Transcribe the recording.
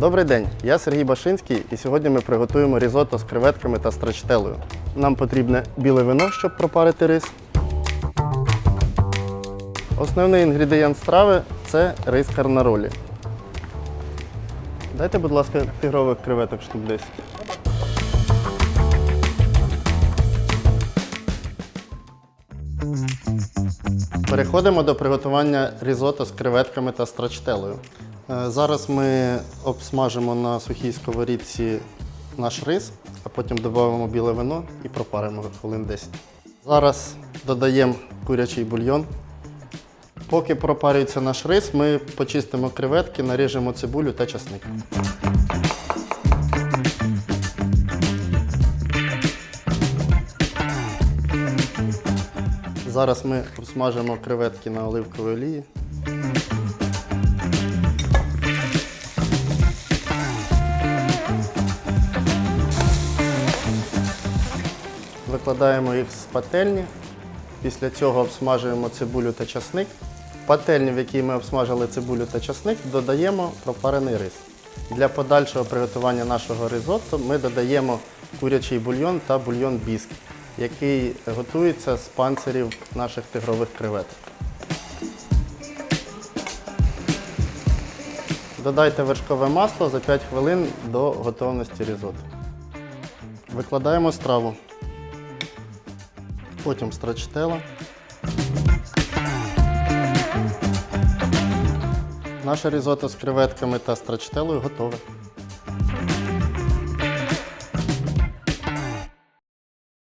Добрий день, я Сергій Башинський, і сьогодні ми приготуємо різотто з креветками та страчителею. Нам потрібне біле вино, щоб пропарити рис. Основний інгредієнт страви це рис карнаролі. Дайте, будь ласка, тигрових креветок штук 10. Переходимо до приготування різотто з креветками та страчтелею. Е, Зараз ми обсмажимо на сухій сковорідці наш рис, а потім додамо біле вино і пропаримо хвилин 10. Зараз додаємо курячий бульйон. Поки пропарюється наш рис, ми почистимо креветки, наріжемо цибулю та часник. Зараз ми обсмажимо креветки на оливковій олії. Викладаємо їх з пательні. Після цього обсмажуємо цибулю та часник. В пательні, в якій ми обсмажили цибулю та часник, додаємо пропарений рис. Для подальшого приготування нашого ризотто ми додаємо курячий бульйон та бульйон біск, який готується з панцирів наших тигрових креветок. Додайте вершкове масло за 5 хвилин до готовності ризотто. Викладаємо страву. Потім страчтела. Наше різото з креветками та страчтелою готове.